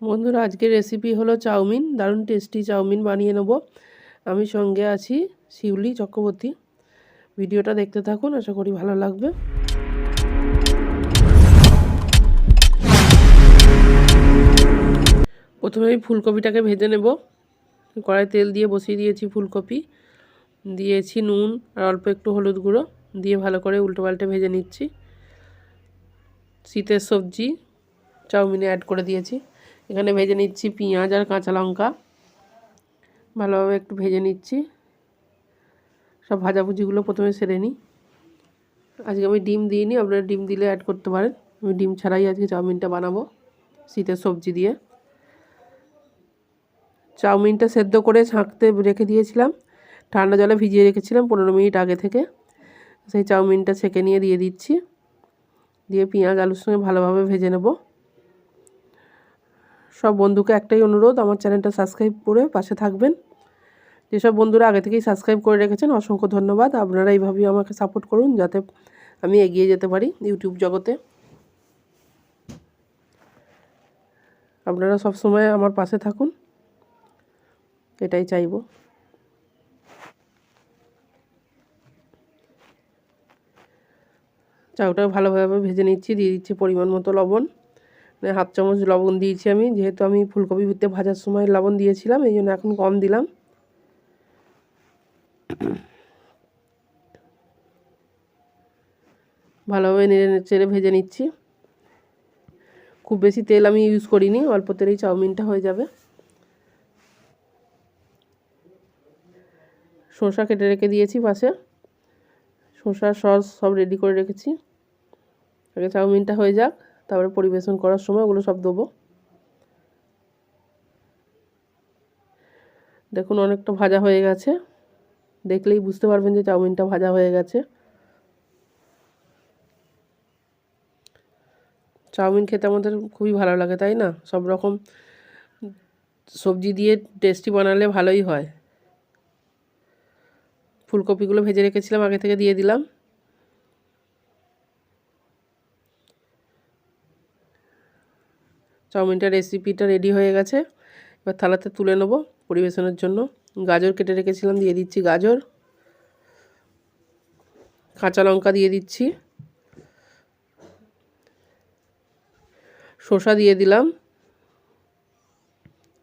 বন্ধুরা, আজকের রেসিপি হলো চাউমিন। দারুণ টেস্টি চাউমিন বানিয়ে নেব। আমি সঙ্গে আছি শিউলি চক্রবর্তী। ভিডিওটা দেখতে থাকুন, আশা করি ভালো লাগবে। প্রথমে আমি ফুলকপিটাকে ভেজে নেব। কড়াই তেল দিয়ে বসিয়ে দিয়েছি ফুলকপি। দিয়েছি নুন আর অল্প একটু হলুদ গুঁড়ো। দিয়ে ভালো করে উল্টো পাল্টে ভেজে নিচ্ছি। শীতের সবজি, চাউমিনে অ্যাড করে দিয়েছি। এখানে ভেজে নিচ্ছি পেঁয়াজ আর কাঁচা লঙ্কা। ভালোভাবে একটু ভেজে নিচ্ছি। সব ভাজাভুজিগুলো প্রথমে সেরে নিই। আজকে আমি ডিম দিইনি, আপনারা ডিম দিলে অ্যাড করতে পারেন। আমি ডিম ছাড়াই আজকে চাউমিনটা বানাবো শীতের সবজি দিয়ে। চাউমিনটা সেদ্ধ করে ছাঁকতে রেখে দিয়েছিলাম। ঠান্ডা জলে ভিজিয়ে রেখেছিলাম পনেরো মিনিট আগে থেকে। সেই চাউমিনটা ছেঁকে নিয়ে দিয়ে দিচ্ছি। দিয়ে পেঁয়াজ আলুর সঙ্গে ভালোভাবে ভেজে নেব। সব বন্ধুকে একটাই অনুরোধ, আমার চ্যানেলটা সাবস্ক্রাইব করে পাশে থাকবেন। যেসব বন্ধুরা আগে থেকেই সাবস্ক্রাইব করে রেখেছেন, অসংখ্য ধন্যবাদ। আপনারা এইভাবেই আমাকে সাপোর্ট করুন যাতে আমি এগিয়ে যেতে পারি ইউটিউব জগতে। আপনারা সব সময় আমার পাশে থাকুন, এটাই চাইব। চাউটা ভালোভাবে ভেজে নিচ্ছি, দিয়ে দিচ্ছি পরিমাণ মতো লবণ। হাফ চামচ লবণ দিয়েছি আমি, যেহেতু আমি ফুলকপি ভিতরে ভাজার সময় লবণ দিয়েছিলাম, এই জন্য এখন কম দিলাম। ভালোভাবে নেড়ে চেড়ে ভেজে নিচ্ছি। খুব বেশি তেল আমি ইউজ করিনি, অল্প তেলেই চাউমিনটা হয়ে যাবে। শসা কেটে রেখে দিয়েছি পাশে। শসা সস সব রেডি করে রেখেছি। আগে চাউমিনটা হয়ে যাক। তারপরে পরিবেশন করার সময় ওগুলো সব দেবো। দেখুন অনেকটা ভাজা হয়ে গেছে। দেখলেই বুঝতে পারবেন যে চাউমিনটা ভাজা হয়ে গেছে। চাউমিন খেতে আমাদের খুবই ভালো লাগে, তাই না? সব রকম সবজি দিয়ে টেস্টি বানালে ভালোই হয়। ফুলকপিগুলো ভেজে রেখেছিলাম, আগে থেকে দিয়ে দিলাম। চাউমিনটা রেসিপিটা রেডি হয়ে গেছে। এবার থালাতে তুলে নেব পরিবেশনের জন্য। গাজর কেটে রেখেছিলাম, দিয়ে দিচ্ছি গাজর। কাঁচা লঙ্কা দিয়ে দিচ্ছি। শসা দিয়ে দিলাম।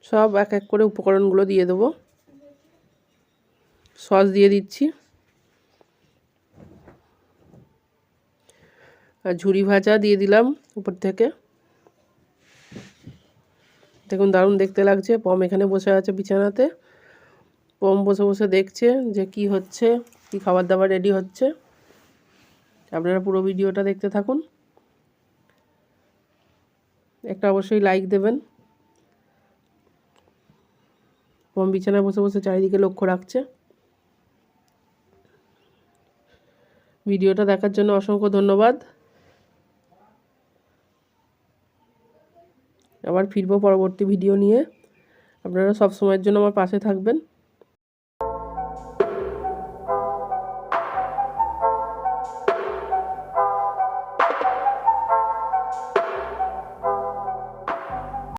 সব এক এক করে উপকরণগুলো দিয়ে দেবো। সস দিয়ে দিচ্ছি। আর ঝুড়ি ভাজা দিয়ে দিলাম উপর থেকে। দেখুন, দারুণ দেখতে লাগছে। পম এখানে বসে আছে বিছানাতে। পম বসে বসে দেখছে যে কি হচ্ছে, কি খাবার দাবার রেডি হচ্ছে। আপনারা পুরো ভিডিওটা দেখতে থাকুন। একটা অবশ্যই লাইক দেবেন। পম বিছানায় বসে বসে চারিদিকে লক্ষ্য রাখছে। ভিডিওটা দেখার জন্য অসংখ্য ধন্যবাদ। আবার ফিরবো পরবর্তী ভিডিও নিয়ে। আপনারা সব সময়ের জন্য আমার পাশে থাকবেন।